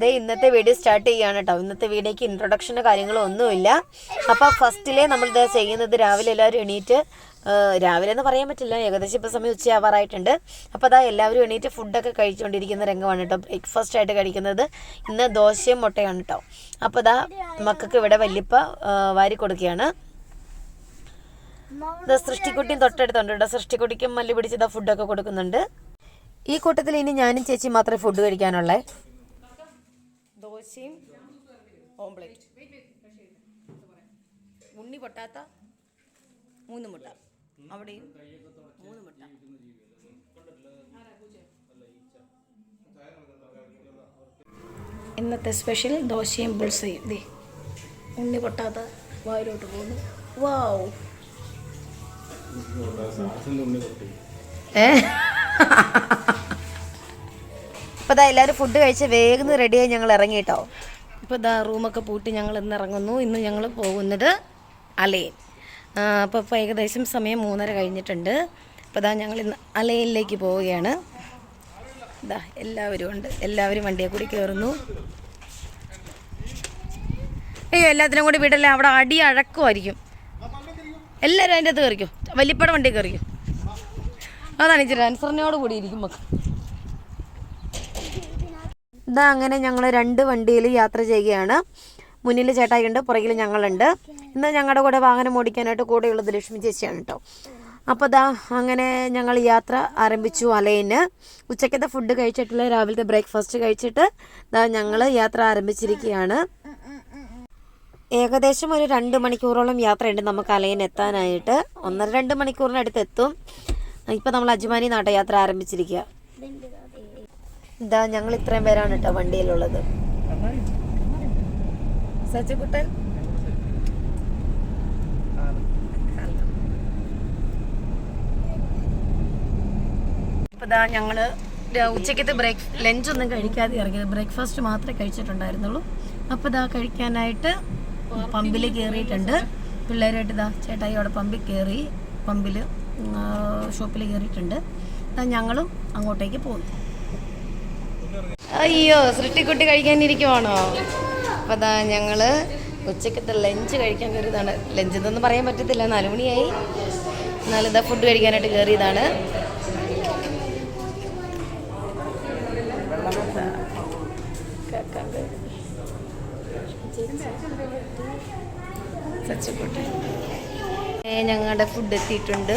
ദേ ഇന്നത്തെ video start ചെയ്യാണ് കേട്ടോ ഇന്നത്തെ വീഡിയോക്ക് ഇൻട്രൊഡക്ഷൻ കാര്യങ്ങളോ ഒന്നുമില്ല. അപ്പോൾ ഫസ്റ്റിലെ നമ്മൾ ഇത് ചെയ്യുന്നത് രാവിലെ എല്ലാവരും എണീറ്റ് രാവിലെ എന്ന് പറയാൻ പറ്റില്ല. ഏകദേശം ഇപ്പോൾ സമയം ഉച്ചയാവാറായിട്ടുണ്ട്. അപ്പോൾ അതാ എല്ലാവരും എണീറ്റ് ഫുഡൊക്കെ കഴിച്ചുകൊണ്ടിരിക്കുന്ന രംഗമാണ് കേട്ടോ ബ്രേക്ക്ഫാസ്റ്റ് ആയിട്ട് കഴിക്കുന്നത് ഇന്ന് ദോശയും മുട്ടയാണ് കേട്ടോ അപ്പോൾ അതാ മക്കൾക്ക് ഇവിടെ വല്യപ്പ വാരി കൊടുക്കുകയാണ്. സൃഷ്ടിക്കുട്ടിയും തൊട്ടടുത്തുണ്ട് കേട്ടോ സൃഷ്ടിക്കുട്ടിക്കും മല്ലി പിടിച്ചതാ ഫുഡൊക്കെ കൊടുക്കുന്നുണ്ട്. ഈ കൂട്ടത്തിൽ ഇനി ഞാനും ചേച്ചി മാത്രമേ ഫുഡ് കഴിക്കാനുള്ളേ. ദോശയും ഓംപ്ലേറ്റ് ഉണ്ണി പൊട്ടാത്ത മൂന്ന് മുട്ട അവിടെയും മൂന്ന് മുട്ട ഇന്നത്തെ സ്പെഷ്യൽ ദോശയും പുൾസയും ദേ ഉണ്ണി പൊട്ടാത്ത വായിലോട്ട് പോകുന്നു വാവ് ഏ ദാ എല്ലാവരും ഫുഡ് കഴിച്ച് വേഗം റെഡിയായി ഞങ്ങൾ ഇറങ്ങി കേട്ടോ ഇപ്പോൾ ഇതാ റൂമൊക്കെ പൂട്ടി ഞങ്ങൾ ഇന്ന് ഇറങ്ങുന്നു. ഇന്ന് ഞങ്ങൾ പോകുന്നത് അലയൻ. അപ്പോൾ ഇപ്പോൾ ഏകദേശം സമയം മൂന്നര കഴിഞ്ഞിട്ടുണ്ട്. അപ്പോൾ ഇതാ ഞങ്ങൾ ഇന്ന് അലയിലേക്ക് പോവുകയാണ്. ഇതാ എല്ലാവരും ഉണ്ട്. എല്ലാവരും വണ്ടിയെ കൂടി കയറുന്നു അയ്യോ എല്ലാത്തിനും കൂടി വിടല്ലേ അവിടെ അടി അഴക്കുമായിരിക്കും. എല്ലാവരും അതിന്റെ അകത്ത് കയറിക്കും വലിയപ്പട വണ്ടി കയറിക്കും അതാണ് ഇച്ചിരി ആൻസറിനോട് കൂടി ഇരിക്കും മക്കൾ ഇതാ അങ്ങനെ ഞങ്ങൾ രണ്ട് വണ്ടിയിൽ യാത്ര ചെയ്യുകയാണ്. മുന്നിൽ ചേട്ടായിയുണ്ട് പുറകിൽ ഞങ്ങളുണ്ട്. ഇന്ന് ഞങ്ങളുടെ കൂടെ വാഹനം ഓടിക്കാനായിട്ട് കൂടെയുള്ളത് ലക്ഷ്മി ചേച്ചിയാണ് കേട്ടോ അപ്പോൾ ദാ അങ്ങനെ ഞങ്ങൾ യാത്ര ആരംഭിച്ചു അലയിന് ഉച്ചക്കത്തെ ഫുഡ് കഴിച്ചിട്ടില്ല രാവിലത്തെ ബ്രേക്ക്ഫാസ്റ്റ് കഴിച്ചിട്ട് ദാ ഞങ്ങൾ യാത്ര ആരംഭിച്ചിരിക്കുകയാണ്. ഏകദേശം ഒരു രണ്ട് മണിക്കൂറോളം യാത്രയുണ്ട് നമുക്ക് അലയിന് എത്താനായിട്ട്. ഒന്നര രണ്ട് മണിക്കൂറിനടുത്ത് എത്തും. ഇപ്പം നമ്മൾ അജ്മാനി നാട്ടയാത്ര ആരംഭിച്ചിരിക്കുക ഇതാ ഞങ്ങൾ ഇത്രയും പേരാണ് കേട്ടോ വണ്ടിയിലുള്ളത്. സച്ചിക്കുട്ടൻ? ഇപ്പൊ ര- ഉച്ചക്കത്തെ ബ്രേക്ക് ലഞ്ച് ഒന്നും കഴിക്കാതെ ഇറങ്ങിയത്. ബ്രേക്ക്ഫാസ്റ്റ് മാത്രമേ കഴിച്ചിട്ടുണ്ടായിരുന്നുള്ളൂ. അപ്പോൾ ഇതാ കഴിക്കാനായിട്ട് പമ്പിൽ കയറിയിട്ടുണ്ട് പിള്ളേരായിട്ട് ഇതാ ചേട്ടായി അവിടെ പമ്പിൽ കയറി പമ്പിൽ ഷോപ്പിൽ കയറിയിട്ടുണ്ട് ഞങ്ങളും അങ്ങോട്ടേക്ക് പോകുന്നു. അയ്യോ സൃഷ്ടിക്കുട്ടി കഴിക്കാനിരിക്കുവാണോ? അപ്പോൾ അതാ ഞങ്ങൾ ഉച്ചക്കത്തെ ലഞ്ച് കഴിക്കാൻ കയറിയതാണ് ലഞ്ച് എന്നൊന്നും പറയാൻ പറ്റത്തില്ല. നാലുമണിയായി മണിയായി. ഇതാ ഫുഡ് കഴിക്കാനായിട്ട് കയറിയതാണ് ഞങ്ങളുടെ ഫുഡ് എത്തിയിട്ടുണ്ട്.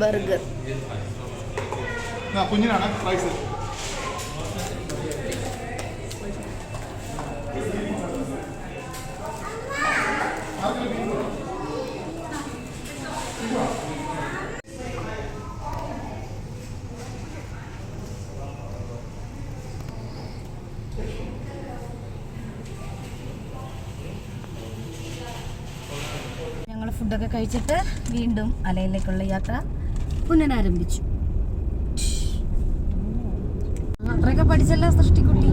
ബർഗർ. കുഞ്ഞിനാണ് ഞങ്ങൾ ഫുഡൊക്കെ കഴിച്ചിട്ട് വീണ്ടും അലയിലേക്കുള്ള യാത്ര പുനരാരംഭിച്ചു. അത്രയൊക്കെ പഠിച്ചല്ല സൃഷ്ടിക്കുട്ടി?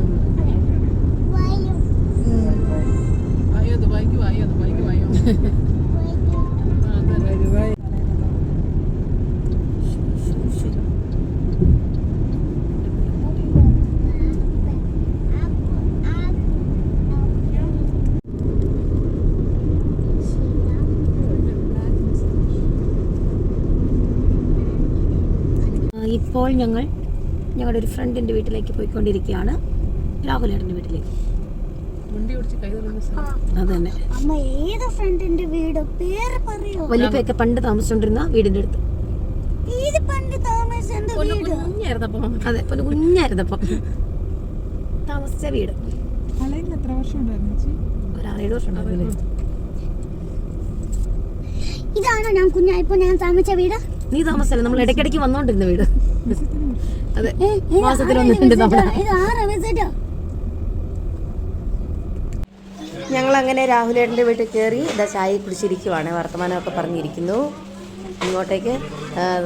ഇപ്പോൾ ഞങ്ങൾ ഞങ്ങളുടെ ഒരു ഫ്രണ്ടിന്റെ വീട്ടിലേക്ക് പോയിക്കൊണ്ടിരിക്കുകയാണ്. രാഹുലേട്ടന്റെ വീട്ടിലേക്ക്. വലിയ ഓടിച്ച് കൈ തരുന്ന അത് തന്നെ. അമ്മ ഏത് ഫ്രണ്ടിന്റെ വീട്? പേര് പറയോ. വലിയപ്പൊക്കെ പണ്ട് താമസിച്ചോണ്ടിരുന്ന വീടിന്റെ അടുത്ത്. അതെ കുഞ്ഞായിരുന്നപ്പം. താമസിച്ച വീട്. വർഷം ഉണ്ടായിരുന്നു ഒരു ആറേഴ് വർഷം ഉണ്ടാവില്ലേ ഇതാണോ ഞാൻ കുഞ്ഞായപ്പോ ഞാൻ താമസിച്ച വീട്? നീ താമസിച്ചല്ലേ? നമ്മൾ ഇടയ്ക്കിടയ്ക്ക് വന്നോണ്ടിരുന്ന വീട്. അതെ. മാസത്തിൽ? നമ്മുടെ? ഞങ്ങൾ അങ്ങനെ രാഹുലേട്ടന്റെ വീട്ടിൽ കയറി ഇതാ ചായ കുടിച്ചിരിക്കുവാണ് വർത്തമാനമൊക്കെ പറഞ്ഞിരിക്കുന്നു. ഇങ്ങോട്ടേക്ക്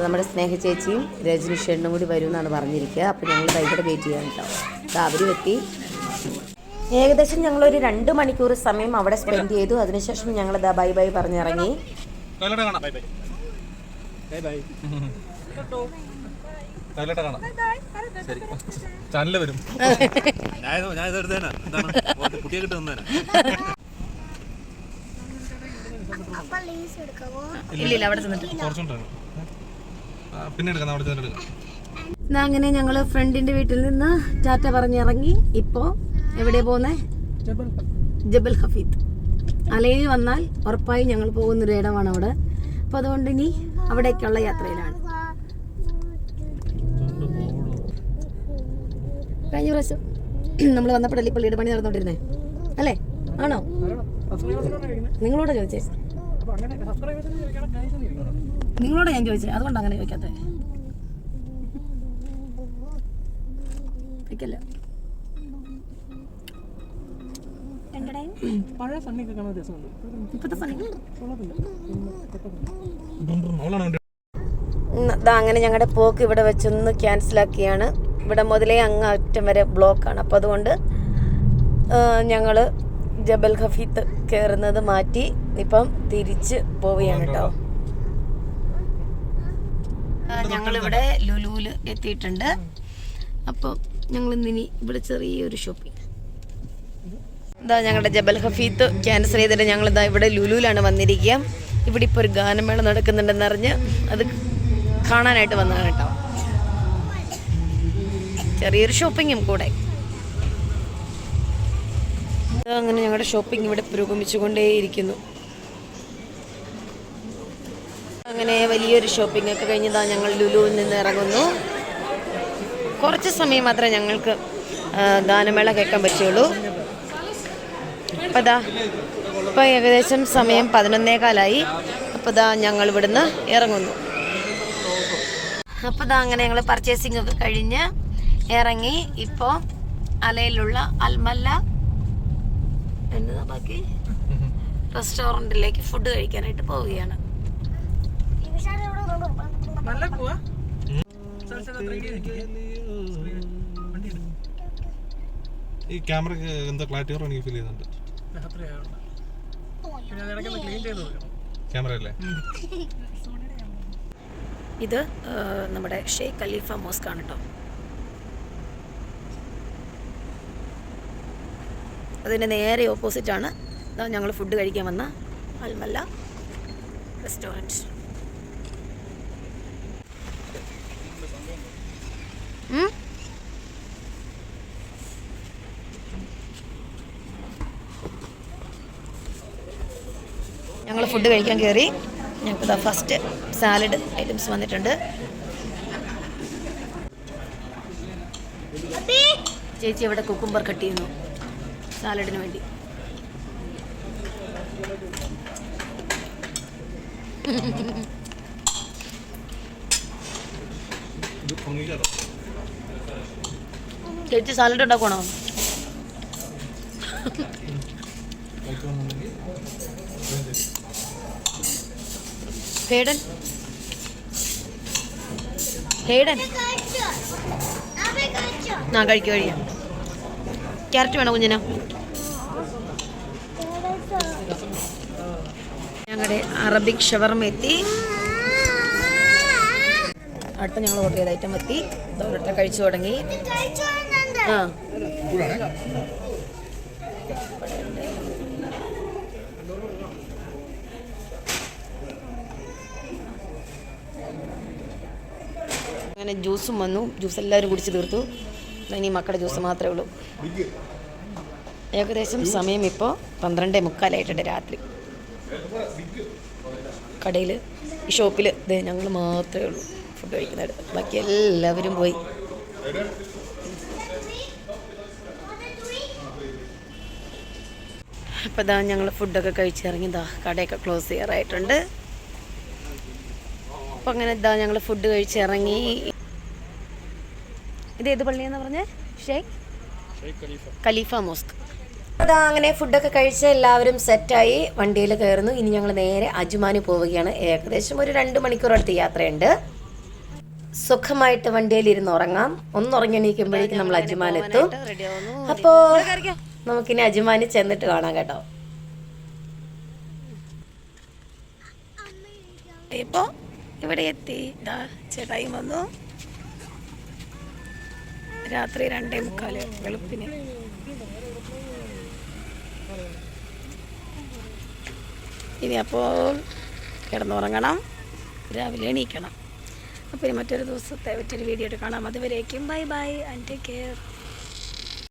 നമ്മുടെ സ്നേഹ ചേച്ചിയും രജനി ഷെണ്ണും കൂടി വരും എന്നാണ് പറഞ്ഞിരിക്കുക. അപ്പോൾ ഞങ്ങൾ ഭയങ്കര ഇവിടെ വെയിറ്റ് ചെയ്യാൻ കേട്ടോ. ദാ അവരും എത്തി. ഏകദേശം ഞങ്ങളൊരു രണ്ട് മണിക്കൂർ സമയം അവിടെ സ്പെൻഡ് ചെയ്തു. അതിനുശേഷം ഞങ്ങൾ ദാ ബൈ ബൈ പറഞ്ഞിറങ്ങി. കാണാം. Bye bye bye bye toilet കാണാം. ശരി. ചാനൽ വരും. ഞാൻ കുട്ടിയെ കിട്ടി തന്നേനാ അപ്പൊ ലേസ് ഇല്ല ഇല്ല അവിടെ ചെന്നിട്ട്. പിന്നെ എടുക്കാം. അവിടെ ചെന്നിട്ട് എടുക്കാം. അങ്ങനെ ഞങ്ങൾ ഫ്രണ്ടിന്റെ വീട്ടിൽ നിന്ന് ടാറ്റ പറഞ്ഞിറങ്ങി. ഇപ്പോ എവിടെ പോകുന്നേ ജബൽ ഹഫീദ്. അലയിൽ വന്നാൽ ഉറപ്പായി ഞങ്ങൾ പോകുന്നൊരു ഇടമാണ് അവിടെ. അപ്പൊ അതുകൊണ്ട് ഇനി അവിടേക്കുള്ള യാത്രയിലാണ്. കഴിഞ്ഞ പ്രാവശ്യം നമ്മൾ വന്നപ്പോഴല്ലേ പള്ളിയുടെ പണി നടന്നോണ്ടിരുന്നേ അല്ലേ? ആണോ? നിങ്ങളോട് ചോദിച്ചേ. നിങ്ങളോട് ഞാൻ ചോദിച്ചേ. അതുകൊണ്ട് അങ്ങനെ ചോദിക്കാത്ത. വെക്കല്ല പഴയ സണ്ണിയൊക്കെ കാണാൻ രസമുണ്ട് അങ്ങനെ ഞങ്ങളുടെ പോക്ക് ഇവിടെ വെച്ചൊന്ന് ക്യാൻസലാക്കിയാണ് ഇവിടെ മുതലേ അങ്ങ് അറ്റം വരെ ബ്ലോക്കാണ്. അപ്പോൾ അതുകൊണ്ട് ഞങ്ങൾ ജബൽ ഖഫീത്ത് കയറുന്നത് മാറ്റി ഇപ്പം തിരിച്ച് പോവുകയാണ് കേട്ടോ. ഞങ്ങളിവിടെ ലുലുവിൽ എത്തിയിട്ടുണ്ട്. അപ്പോൾ ഞങ്ങൾ ഇന്നിനി ഇവിടെ ചെറിയൊരു ഷോപ്പിംഗ് ഇതാ ഞങ്ങളുടെ ജബൽ ഹഫീത്ത് ക്യാൻസൽ ചെയ്തിട്ട് ഞങ്ങൾ ഇതാ ഇവിടെ ലുലുവിലാണ് വന്നിരിക്കുക. ഇവിടെ ഇപ്പോൾ ഒരു ഗാനമേള നടക്കുന്നുണ്ടെന്നറിഞ്ഞ് അത് കാണാനായിട്ട് വന്നതാണ് കേട്ടോ. ചെറിയൊരു ഷോപ്പിങ്ങും കൂടെ. അങ്ങനെ ഞങ്ങളുടെ ഷോപ്പിംഗ് ഇവിടെ പുരോഗമിച്ചുകൊണ്ടേയിരിക്കുന്നു. അങ്ങനെ വലിയൊരു ഷോപ്പിംഗ് ഒക്കെ കഴിഞ്ഞതാ ഞങ്ങൾ ലുലുവിൽ നിന്ന് ഇറങ്ങുന്നു. കുറച്ച് സമയം മാത്രമേ ഞങ്ങൾക്ക് ഗാനമേള കേൾക്കാൻ പറ്റുള്ളൂ. അപ്പം അതാ ഇപ്പം ഏകദേശം സമയം പതിനൊന്നേകാലായി. അപ്പോൾ ഇതാ ഞങ്ങൾ ഇവിടുന്ന് ഇറങ്ങുന്നു. അപ്പോൾ ഇതാ അങ്ങനെ ഞങ്ങൾ പർച്ചേസിംഗ് ഒക്കെ കഴിഞ്ഞ് ഇറങ്ങി ഇപ്പോൾ അലയിലുള്ള അൽമല്ല എന്നതാ ബാക്കി? റെസ്റ്റോറന്റിലേക്ക് ഫുഡ് കഴിക്കാനായിട്ട് പോവുകയാണ്. നല്ല പോവാ. ഈ ക്യാമറ എന്താ ക്ലാരിറ്റി കുറവ് എനിക്ക് ഫീൽ ചെയ്യുന്നുണ്ട് ക്യാമറ അല്ലേ? ഇത് നമ്മുടെ ഷെയ്ഖ് ഖലീഫ മോസ്ക് ആണ് കേട്ടോ അതിന്റെ നേരെ ഓപ്പോസിറ്റാണ്. ഞങ്ങൾ ഫുഡ് കഴിക്കാൻ വന്ന അൽമല്ല റെസ്റ്റോറന്റ് ഞങ്ങൾ ഫുഡ് കഴിക്കാൻ കയറി ഞങ്ങൾക്ക് ഫസ്റ്റ് സാലഡ് ഐറ്റംസ് വന്നിട്ടുണ്ട്. ചേച്ചി ഇവിടെ കുക്കുംബർ കട്ട് ചെയ്യുന്നു. സാലഡിന് വേണ്ടി. ചേച്ചി സാലഡ് ഉണ്ടാക്കണോ ഹേഡൻ? ഹേഡൻ? ആ കഴിക്കുക കഴിയാം ക്യാരറ്റ് വേണോ കുഞ്ഞിന്? ഞങ്ങളുടെ അറബിക് ഷവർമ എത്തി. അടുത്ത ഞങ്ങൾ ഓർഡർ ചെയ്ത ഐറ്റം എത്തി. കഴിച്ചു തുടങ്ങി. അങ്ങനെ ജ്യൂസും വന്നു. ജ്യൂസ് എല്ലാവരും കുടിച്ച് തീർത്തു. ഇനി മക്കളുടെ ജ്യൂസ് മാത്രമേ ഉള്ളൂ. ഏകദേശം സമയം ഇപ്പോൾ പന്ത്രണ്ടേ മുക്കാലായിട്ടുണ്ട് രാത്രി. കടയിൽ ഈ ഷോപ്പിൽ ഇത് ഞങ്ങൾ മാത്രമേ ഉള്ളൂ ഫുഡ് കഴിക്കുന്നത്. ബാക്കി എല്ലാവരും പോയി. അപ്പോൾ ഇതാ ഞങ്ങൾ ഫുഡൊക്കെ കഴിച്ചിറങ്ങി ഇതാ കടയൊക്കെ ക്ലോസ് ചെയ്യാറായിട്ടുണ്ട്. അപ്പം അങ്ങനെ ഇതാ ഞങ്ങൾ ഫുഡ് കഴിച്ചിറങ്ങി ഇത് ഏത് പള്ളിയെന്ന് പറഞ്ഞേ? ഷേഖ്? ഖലീഫ. മോസ്ക്. അതാ അങ്ങനെ ഫുഡൊക്കെ കഴിച്ച് എല്ലാവരും സെറ്റായി വണ്ടിയിൽ കയറുന്നു. ഇനി ഞങ്ങൾ നേരെ അജുമാനി പോവുകയാണ്. ഏകദേശം ഒരു രണ്ട് മണിക്കൂർ അടുത്ത് യാത്രയുണ്ട്. സുഖമായിട്ട് വണ്ടിയിൽ ഇരുന്ന് ഉറങ്ങാം. ഒന്നുറങ്ങി എണീക്കുമ്പോഴേക്കും നമ്മൾ അജുമാൻ എത്തും. അപ്പോൾ നമുക്കിനി അജുമാനി ചെന്നിട്ട് കാണാം കേട്ടോ. ഇപ്പോൾ ഇവിടെ എത്തി. ചേട്ടായി വന്നു. രാത്രി രണ്ടേ മുക്കാൽ വെളുപ്പിന്. ഇനി അപ്പോൾ കിടന്നുറങ്ങണം. രാവിലെ എണീക്കണം. അപ്പോൾ ഇനി മറ്റൊരു ദിവസത്തെ മറ്റൊരു വീഡിയോ ആയിട്ട് കാണാം. അതുവരേക്കും bye bye and take care